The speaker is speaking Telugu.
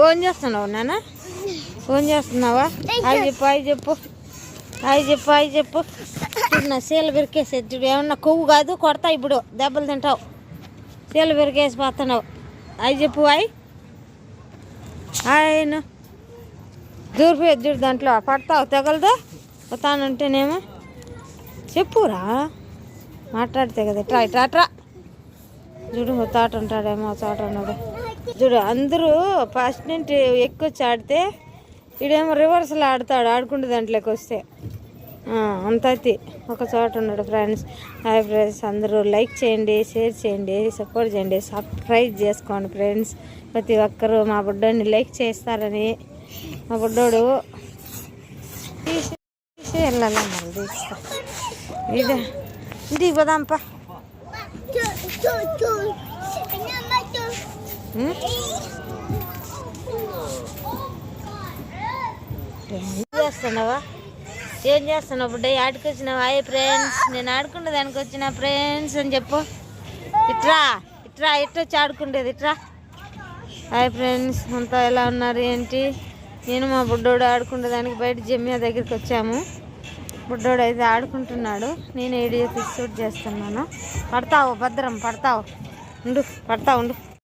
ఓన్ చేస్తున్నావు నాన్న ఓన్ చేస్తున్నావా? అవి చెప్పు అవి చెప్పు. అవి చెప్పు అవి చెప్పు. నా సీల పెరికేసేది చూడు ఏమన్నా కొవ్వు కాదు కొడతా ఇప్పుడు. దెబ్బలు తింటావు. సీల పెరికేసి పోతున్నావు. అవి చెప్పు అవి ఆయన. దూరిపోయేది చూడు దాంట్లో. పడతావు తెగలదు. పోతానంటేనేమో. చెప్పురా. మాట్లాడితే కదా. ఇట్రా ఇట్రా ఇట్రా చూడు ఒక తాట ఉంటాడేమో తాట ఉన్నాడు. చూడు అందరూ ఫస్ట్ నుంచి ఎక్కువ ఆడితే ఈడేమో రివర్స్లో ఆడతాడు ఆడుకుంటే దాంట్లోకి వస్తే. అంతతి ఒక చోట ఉన్నాడు ఫ్రెండ్స్ హాయ్ ఫ్రెండ్స్ అందరూ లైక్ చేయండి షేర్ చేయండి సపోర్ట్ చేయండి సర్ప్రైజ్ చేసుకోండి ఫ్రెండ్స్ ప్రతి ఒక్కరూ మా బుడ్డోని లైక్ చేస్తారని. మా బుడ్డోడు తీసి తీసి వెళ్ళాలి మళ్ళీ తీస్తా. ఇదే ఇంటికి పోదాంపా ఉం? ఏం చేస్తున్నావా? ఏం చేస్తున్నావు బుడ్డ? ఆడికి వచ్చినావా? అయ్యే ఫ్రెండ్స్ నేను ఆడుకునే దానికి వచ్చిన ఫ్రెండ్స్ అని చెప్పు. ఇట్రా ఇట్రా ఇట్లా వచ్చి ఆడుకుండేది ఇట్రా. హాయ్ ఫ్రెండ్స్ అంతా ఎలా ఉన్నారు? ఏంటి? నేను మా బుడ్డోడు ఆడుకునే దానికి బయట జమ్మియా దగ్గరికి వచ్చాము. బుడ్డోడు అయితే ఆడుకుంటున్నాడు. నేను ఏడియో తీసి షూట్ చేస్తున్నాను. పడతావు భద్రం పడతావు. ఉండు పడతావు ఉండు.